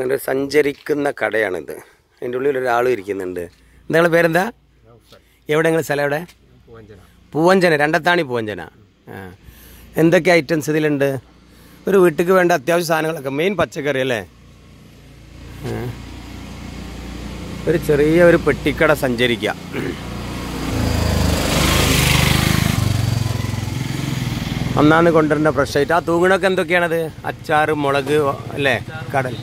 ഒരു സഞ്ചരിക്കുന്ന കടയാണിത്. അതിന്റെ ഉള്ളിൽ ഒരാൾ ഇരിക്കുന്നുണ്ട്. നിങ്ങളുടെ പേരെന്താ? എവിടെ നിങ്ങൾ സ്ഥലം എവിടെ? പൂവഞ്ചന രണ്ടത്താണി പൂവഞ്ചന. എന്തൊക്കെ ഐറ്റംസ് ഇതിലുണ്ട്? ഒരു വീട്ടിൽ വേണ്ട അത്യാവശ്യ സാധനങ്ങളൊക്കെ മെയിൻ പച്ചക്കറി അല്ലേ. ഒരു ചെറിയ ഒരു പെട്ടിക്കട സഞ്ചരിക്കുക ഒന്നാന്ന് കൊണ്ടുവരേണ്ട ഫ്രഷ് ആയിട്ട് ആ തൂങ്ങണൊക്കെ എന്തൊക്കെയാണത്? അച്ചാറ് മുളക് അല്ലേ? കടൽ.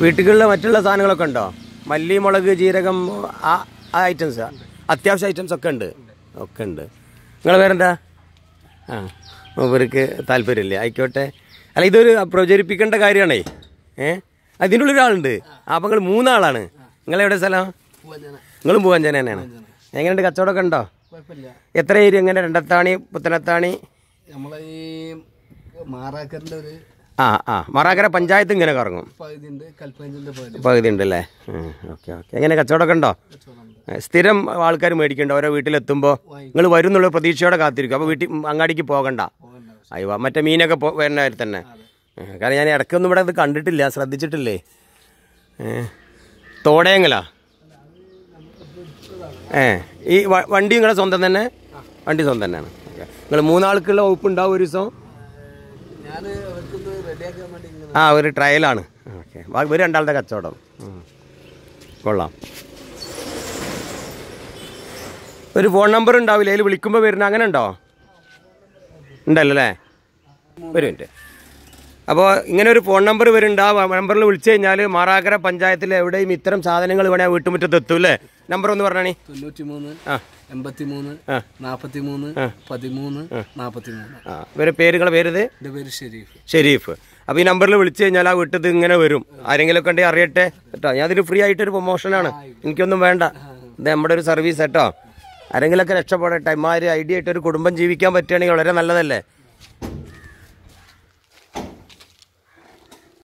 വീട്ടിലുള്ള മറ്റുള്ള സാധനങ്ങളൊക്കെ ഉണ്ടോ? മല്ലി മുളക് ജീരകം ആ ആ ഐറ്റംസ് അത്യാവശ്യ ഐറ്റംസ് ഒക്കെ ഉണ്ട്. ഒക്കെ ഉണ്ട്. നിങ്ങൾ പേരെന്താ? ആ ഇവർക്ക് താല്പര്യമില്ലേ? ആയിക്കോട്ടെ. അല്ല ഇതൊരു പ്രചരിപ്പിക്കേണ്ട കാര്യമാണേ. ഏ? അതിന്റെ ഉള്ളിൽ ഒരാളുണ്ട്. അപ്പം നിങ്ങൾ മൂന്നാളാണ്. നിങ്ങളെവിടെ സ്ഥലം? നിങ്ങളും പൂവഞ്ചന തന്നെയാണ്. എങ്ങനെയുണ്ട്? കച്ചവടമൊക്കെ ഉണ്ടോ? എത്ര ഏരിയ? എങ്ങനെ? രണ്ടത്താണി പുത്തനത്താണി? നമ്മളെ ഈ മാറാക്കറിന്റെ ഒരു ആ ആ. മറാക്കര പഞ്ചായത്ത് ഇങ്ങനെ കറങ്ങും. പകുതി. ഉണ്ട് അല്ലേ ഓക്കെ ഓക്കെ. എങ്ങനെ കച്ചവടമൊക്കെ ഉണ്ടോ? സ്ഥിരം ആൾക്കാർ മേടിക്കണ്ട ഓരോ വീട്ടിലെത്തുമ്പോൾ നിങ്ങൾ വരും എന്നുള്ള പ്രതീക്ഷയോടെ കാത്തിരിക്കും. അപ്പോൾ വീട്ടിൽ അങ്ങാടിക്ക് പോകണ്ട. അയ്യോ മറ്റേ മീനൊക്കെ പോ വരുന്നവർ തന്നെ. കാരണം ഞാൻ ഇടയ്ക്കൊന്നും ഇവിടെ ഇത് കണ്ടിട്ടില്ല ശ്രദ്ധിച്ചിട്ടില്ലേ? തോടയങ്ങളാ? ഏ ഈ വണ്ടി നിങ്ങളുടെ സ്വന്തം തന്നെ? വണ്ടി സ്വന്തം തന്നെയാണ്. നിങ്ങൾ മൂന്നാൾക്കുള്ള വകുപ്പ് ഉണ്ടാവും ഒരു ദിവസം ഞാൻ അവർക്കൊന്ന് റെഡിയാക്കാൻ വേണ്ടി ഇങ്ങനെ ആ ഒരു ട്രയലാണ്. ഓക്കെ. ഒരു രണ്ടാളുടെ കച്ചവടം. കൊള്ളാം. ഒരു ഫോൺ നമ്പർ ഉണ്ടാവില്ല? അതിൽ വിളിക്കുമ്പോൾ വരുന്ന അങ്ങനെ ഉണ്ടോ? ഉണ്ടല്ലോ അല്ലേ? ഒരു മിനിറ്റ്. അപ്പോൾ ഇങ്ങനെ ഒരു ഫോൺ നമ്പർ വരുന്നുണ്ട്. ആ നമ്പറിൽ വിളിച്ചു കഴിഞ്ഞാൽ മാറാക്കര പഞ്ചായത്തിൽ എവിടെയും ഇത്തരം സാധനങ്ങൾ വേണേൽ വീട്ടുമുറ്റത്ത് എത്തും അല്ലേ? നമ്പർ ഒന്ന് പറഞ്ഞാണി തൊണ്ണൂറ്റി മൂന്ന് എൺപത്തി മൂന്ന്. നാൽപ്പത്തി മൂന്ന് പതിമൂന്ന് നാൽപ്പത്തി മൂന്ന് ഇവരെ പേരുകളെ പേരിത് എന്റെ പേര് ഷെരീഫ്. ഷെരീഫ്. അപ്പോൾ ഈ നമ്പറിൽ വിളിച്ചു കഴിഞ്ഞാൽ ആ വീട്ടിൽ ഇങ്ങനെ വരും. ആരെങ്കിലുമൊക്കെ ഉണ്ടെങ്കിൽ അറിയട്ടെ. കേട്ടോ ഞാൻ അതിന് ഫ്രീ ആയിട്ടൊരു പ്രൊമോഷനാണ് എനിക്കൊന്നും വേണ്ട. ഇത് നമ്മുടെ ഒരു സർവീസ് കേട്ടോ. ആരെങ്കിലുമൊക്കെ രക്ഷപ്പെടട്ടെ. ഇമാര് ഐഡിയ ആയിട്ട് ഒരു കുടുംബം ജീവിക്കാൻ പറ്റുകയാണെങ്കിൽ വളരെ നല്ലതല്ലേ?